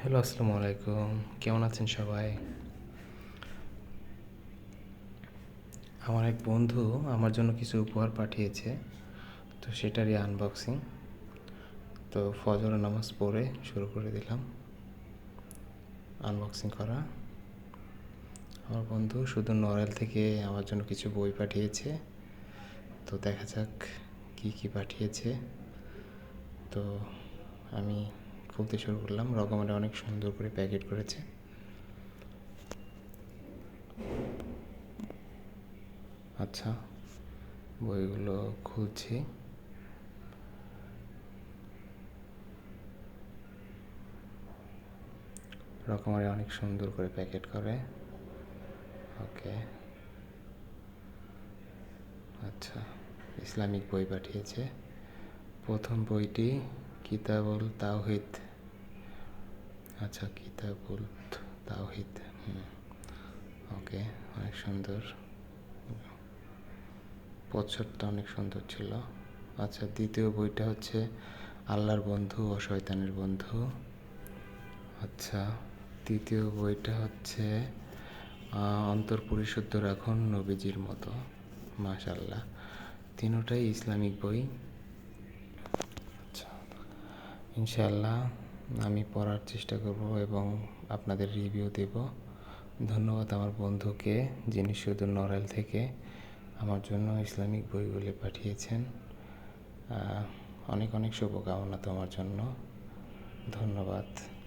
Hello, আসসালামু আলাইকুম। কেমন আছেন সবাই? আমার এক বন্ধু আমার জন্য কিছু উপহার পাঠিয়েছে, তো সেটারই আনবক্সিং তো ফজর নামাজ পড়ে শুরু করে দিলাম। আনবক্সিং করা। আমার বন্ধু শুধু নরেল থেকে আমার জন্য কিছু বই পাঠিয়েছে। তো দেখা যাক কী কী পাঠিয়েছে। তো আমি খুলতে শুরু করলাম। রকমারে অনেক সুন্দর করে প্যাকেট করেছে। আচ্ছা বইগুলো খুলছি। রকমারি অনেক সুন্দর করে প্যাকেট করে। ওকে। আচ্ছা ইসলামিক বই পাঠিয়েছে। প্রথম বইটি কিতাবুল তাওহিদ। আচ্ছা কিতাবুল তাওহিদ হুম, ওকে, অনেক সুন্দর। পছরটা অনেক সুন্দর ছিল। আচ্ছা দ্বিতীয় বইটা হচ্ছে আল্লাহর বন্ধু ও শয়তানের বন্ধু। আচ্ছা তৃতীয় বইটা হচ্ছে অন্তর পরিশুদ্ধ রাখুন নবীজির মতো। মাশাল্লাহ তিনোটাই ইসলামিক বই। আচ্ছা ইনশাল্লাহ আমি পড়ার চেষ্টা করব এবং আপনাদের রিভিউ দেব। ধন্যবাদ আমার বন্ধুকে যিনি শুধু নড়াইল থেকে আমার জন্য ইসলামিক বইগুলি পাঠিয়েছেন। অনেক অনেক শুভকামনা তোমার জন্য। ধন্যবাদ।